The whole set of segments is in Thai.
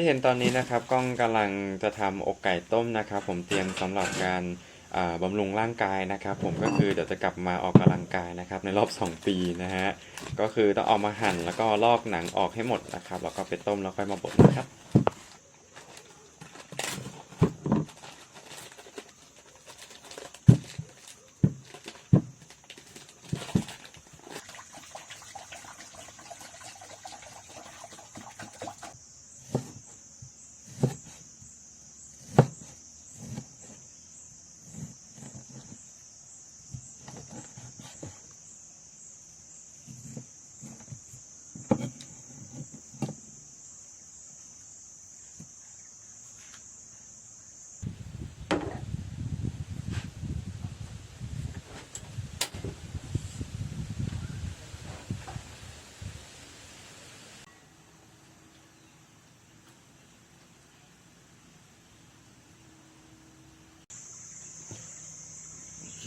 ที่เห็นตอนนี้นะครับกล้องกำลังจะทำอกไก่ต้มนะครับ ผมเตรียมสำหรับการอ่าบำรุงร่างกายนะครับ ผมก็คือเดี๋ยวจะกลับมาออกกำลังกายนะครับในรอบ 2 ปีนะฮะก็คือต้องเอามาหั่นแล้วก็ลอกหนังออกให้หมดนะครับแล้วก็ไปต้มแล้วค่อยมาบดนะครับ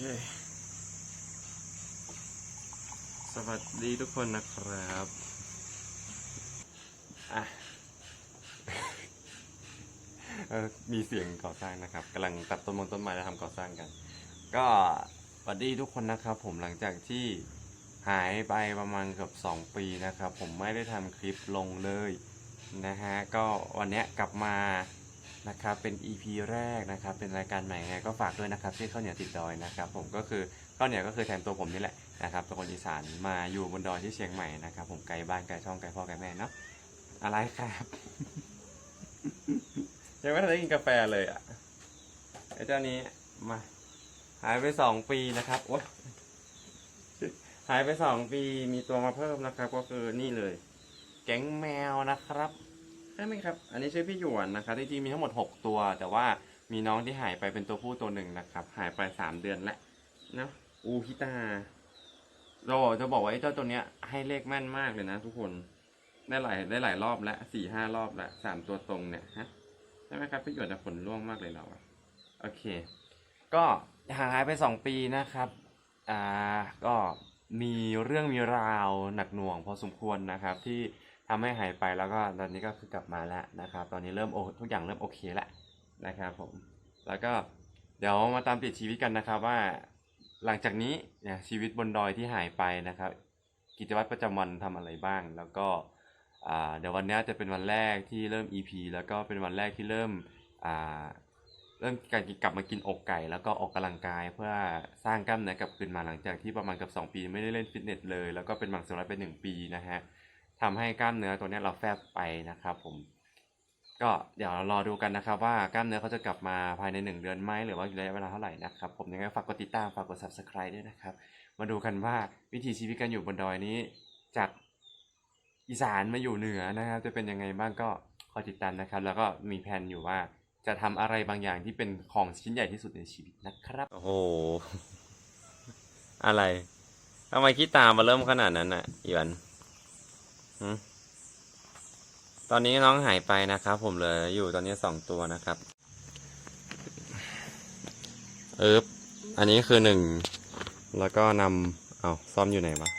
สวัสดีทุกคนนะครับอะมีเสียงก่อสร้างนะครับกำลังตัดต้นมงต้นไม้แล้วทำก่อสร้างกัน ก็สวัสดีทุกคนนะครับ ผมหลังจากที่หายไปประมาณเกือบ2 ปีนะครับ ผมไม่ได้ทำคลิปลงเลยนะฮะก็วันนี้กลับมา นะครับเป็น EP แรกนะครับเป็นรายการใหม่ไงก็ฝากด้วยนะครับที่ข้าวเหนียวติดดอยนะครับผมก็คือข้าวเหนียวก็คือแทนตัวผมนี่แหละนะครับเป็นคนอีสานมาอยู่บนดอยที่เชียงใหม่นะครับผมไกลบ้านไกลช่องไกลพ่อไกลแม่เนาะอะไรครับ ยังไม่ทันได้กินกาแฟเลยอะไอ้เจ้านี้มาหายไปสองปีนะครับโอ๊ยหายไปสองปีมีตัวมาเพิ่มนะครับ ก็คือนี่เลย แก๊งแมวนะครับ ใช่ไหมครับ อันนี้ชื่อพี่หยวนนะครับ จริงๆมีทั้งหมดหกตัว แต่ว่ามีน้องที่หายไปเป็นตัวผู้ตัวหนึ่งนะครับ หายไปสามเดือนแล้วเนาะ อูพิตา เราจะบอกว่าไอ้เจ้าตัวเนี้ยให้เลขแม่นมากเลยนะทุกคน ได้หลายได้หลายรอบแล้วสี่ห้ารอบแล้วสามตัวตรงเนี่ยฮะ ใช่ไหมครับพี่หยวนจะผลร่วงมากเลยเราอะโอเค ก็หายไปสองปีนะครับ อ่า ก็มีเรื่องมีราวหนักหน่วงพอสมควรนะครับที่ ทำให้หายไปแล้วก็ตอนนี้ก็คือกลับมาแล้วนะครับ ตอนนี้เริ่มโอทุกอย่างเริ่มโอเคแล้วนะครับผมแล้วก็เดี๋ยวมาตามติดชีวิตกันนะครับว่า หลังจากนี้เนี่ยชีวิตบนดอยที่หายไปนะครับ กิจวัตรประจำวันทำอะไรบ้าง แล้วก็เดี๋ยววันนี้จะเป็นวันแรกที่เริ่ม EP แล้วก็เป็นวันแรกที่เริ่มเริ่มการกลับมากินอกไก่ แล้วก็ออกกำลังกายเพื่อสร้างกล้ามเนื้อกลับคืนมาหลังจากที่ประมาณกับ 2 ปี ไม่ได้เล่นฟิตเนสเลย แล้วก็เป็นมังสวิรัตไปหนึ่งปีนะฮะ ทำให้กล้ามเนื้อตัวนี้เราแฟบไปนะครับผมก็เดี๋ยวรอดูกันนะครับ ว่ากล้ามเนื้อเขาจะกลับมาภายใน 1 เดือนไหมหรือว่าระยะเวลาเท่าไหร่นะครับผมยังไงฝากกดติดตามฝากกด subscribe ด้วยนะครับ มาดูกันว่าวิถีชีวิตการอยู่บนดอยนี้ จากอีสานมาอยู่เหนือนะครับ จะเป็นยังไงบ้างก็คอยติดตามนะครับ แล้วก็มีแผนอยู่ว่าจะทำอะไรบางอย่างที่เป็นของชิ้นใหญ่ที่สุดในชีวิตนะครับ โอ้โห อะไรทำไมขี้ตามมาเริ่มขนาดนั้นอะอีวัน ตอนนี้น้องหายไปนะครับ ผมเลยอยู่ตอนนี้สองตัวนะครับ เอิบอันนี้คือหนึ่ง แล้วก็นำเอาซ่อมอยู่ไหนวะ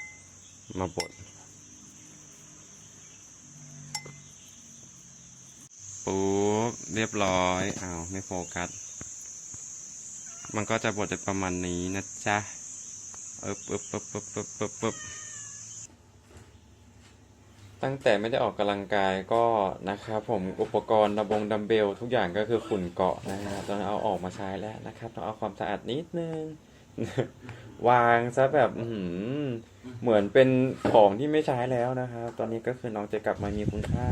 มาบดปุ๊บเรียบร้อยอ้าวไม่โฟกัส มันก็จะบดจะประมาณนี้นะจ๊ะเอบปึ๊บปึ๊บปึ๊บปึ๊บปึ๊บปึ๊บ ตั้งแต่ไม่ได้ออกกำลังกายก็นะครับผมอุปกรณ์ดับงดัมเบล ทุกอย่างก็คือฝุ่นเกาะนะฮะต้องเอาออกมาใช้แล้วนะครับต้องเอาความสะอาดนิดนึง วางซะแบบเหมือนเป็นของที่ไม่ใช้แล้วนะครับ ตอนนี้ก็คือน้องจะกลับมามีคุณค่า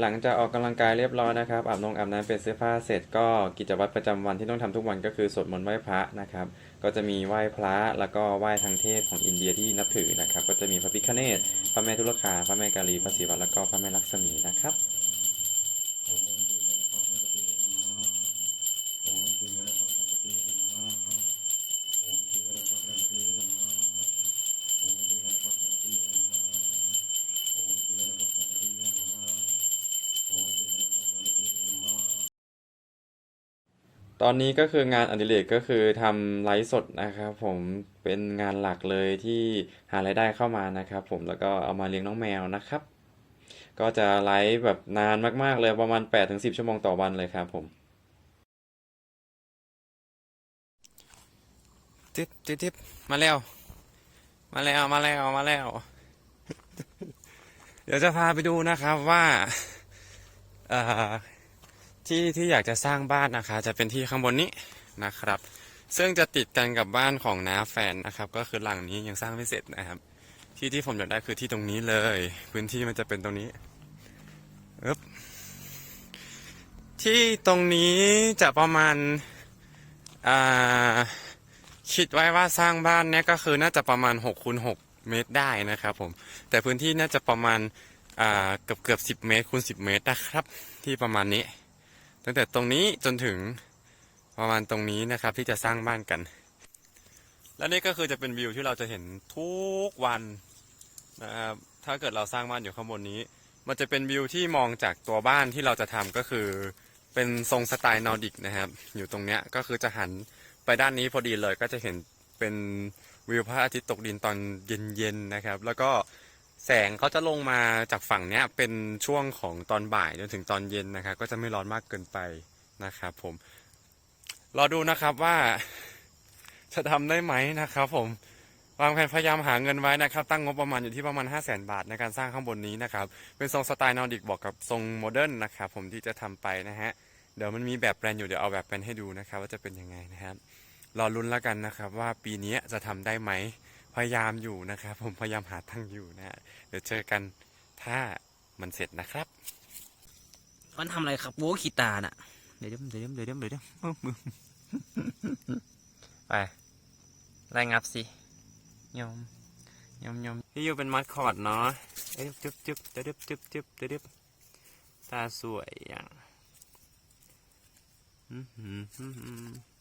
หลังจากออกกำลังกายเรียบร้อยนะครับอาบนงอาบน้ำเปลี่ยนเสื้อผ้าเสร็จก็กิจวัตรประจำวันที่ต้องทำทุกวันก็คือสวดมนต์ไหว้พระนะครับ ก็จะมีไหว้พระแล้วก็ไหว้ทางเทศของอินเดียที่นับถือนะครับ ก็จะมีพระพิฆเนศพระแม่ทุลคาพระแม่กาลีพระศิวะแล้วก็พระแม่ลักษมีนะครับ ตอนนี้ก็คืองานอดิเรกก็คือทำไลฟ์สดนะครับผมเป็นงานหลักเลยที่หารายได้เข้ามานะครับ ผมแล้วก็เอามาเลี้ยงน้องแมวนะครับ ก็จะไลฟ์แบบนานมากๆเลยประมาณ 8-10 ชั่วโมงต่อวันเลยครับผมทิปทิปทิปมาแล้ว มาแล้วมาแล้วมาแล้ว เดี๋ยวจะพาไปดูนะครับว่าอ่อ ที่ที่อยากจะสร้างบ้านนะคะ จะเป็นที่ข้างบนนี้นะครับ ซึ่งจะติดกันกับบ้านของน้าแฟนนะครับ ก็คือหลังนี้ยังสร้างไม่เสร็จนะครับ ที่ที่ผมอยากได้คือที่ตรงนี้เลย พื้นที่มันจะเป็นตรงนี้อึ๊บที่ตรงนี้จะประมาณอ่าคิดไว้ว่าสร้างบ้านเนี่ยก็คือน่าจะประมาณ6คูณ6เมตรได้นะครับผม แต่พื้นที่น่าจะประมาณอ่าเกือบเกือบ10 เมตรคูณ10 เมตรนะครับ ที่ประมาณนี้ ตั้งแต่ตรงนี้จนถึงประมาณตรงนี้นะครับ ที่จะสร้างบ้านกัน และนี่ก็คือจะเป็นวิวที่เราจะเห็นทุกวันนะครับถ้าเกิดเราสร้างบ้านอยู่ข้างบนนี้ มันจะเป็นวิวที่มองจากตัวบ้านที่เราจะทำก็คือ เป็นทรงสไตล์นอร์ดิกนะครับ อยู่ตรงเนี้ยก็คือจะหันไปด้านนี้พอดีเลยก็จะเห็นเป็นวิวพระอาทิตย์ตกดินตอนเย็นๆนะครับ แล้วก็ แสงเขาจะลงมาจากฝั่งเนี้ยเป็นช่วงของตอนบ่ายจนถึงตอนเย็นนะครับ ก็จะไม่ร้อนมากเกินไปนะครับผม รอดูนะครับว่า จะทำได้ไหมนะครับผมวางแผนพยายามหาเงินไว้นะครับ ตั้งงบประมาณอยู่ที่ประมาณ 5 0 0แสนบาทในการสร้างข้างบนนี้นะครับ เป็นทรงสไตล์นอร์ดิกบอกกับทรงโมเดิร์นนะครับผมที่จะทำไปนะฮะ เดี๋ยวมันมีแบบแปลนอยู่เดี๋ยวเอาแบบแปลนให้ดูนะครับ ว่าจะเป็นยังไงนะครับรอลุ้นแล้วกันนะครับ ว่าปีนี้จะทำได้ไหมพยายามอยู่นะครับ ผมพยายามหาทั้งอยู่นะฮะ ดี๋ยวเจอกันถ้ามันเสร็จนะครับ มันทำอะไรครับโว้ขีตาน่ะ เดี๋ยวเดี๋ยวเดี๋ยวเดี๋ยวเดี๋ยวเดี๋ยวมือมือไปไล่งับสิยอมยอมยอมพี่ยูเป็นมัดคอร์ดเนาะเอ้ยจึ๊บจึ๊บเดี๋ยวจึ๊บจึ๊บจึ๊บเดี๋ยวจึ๊บตาสวยอย่าง อื้อหือหือหือ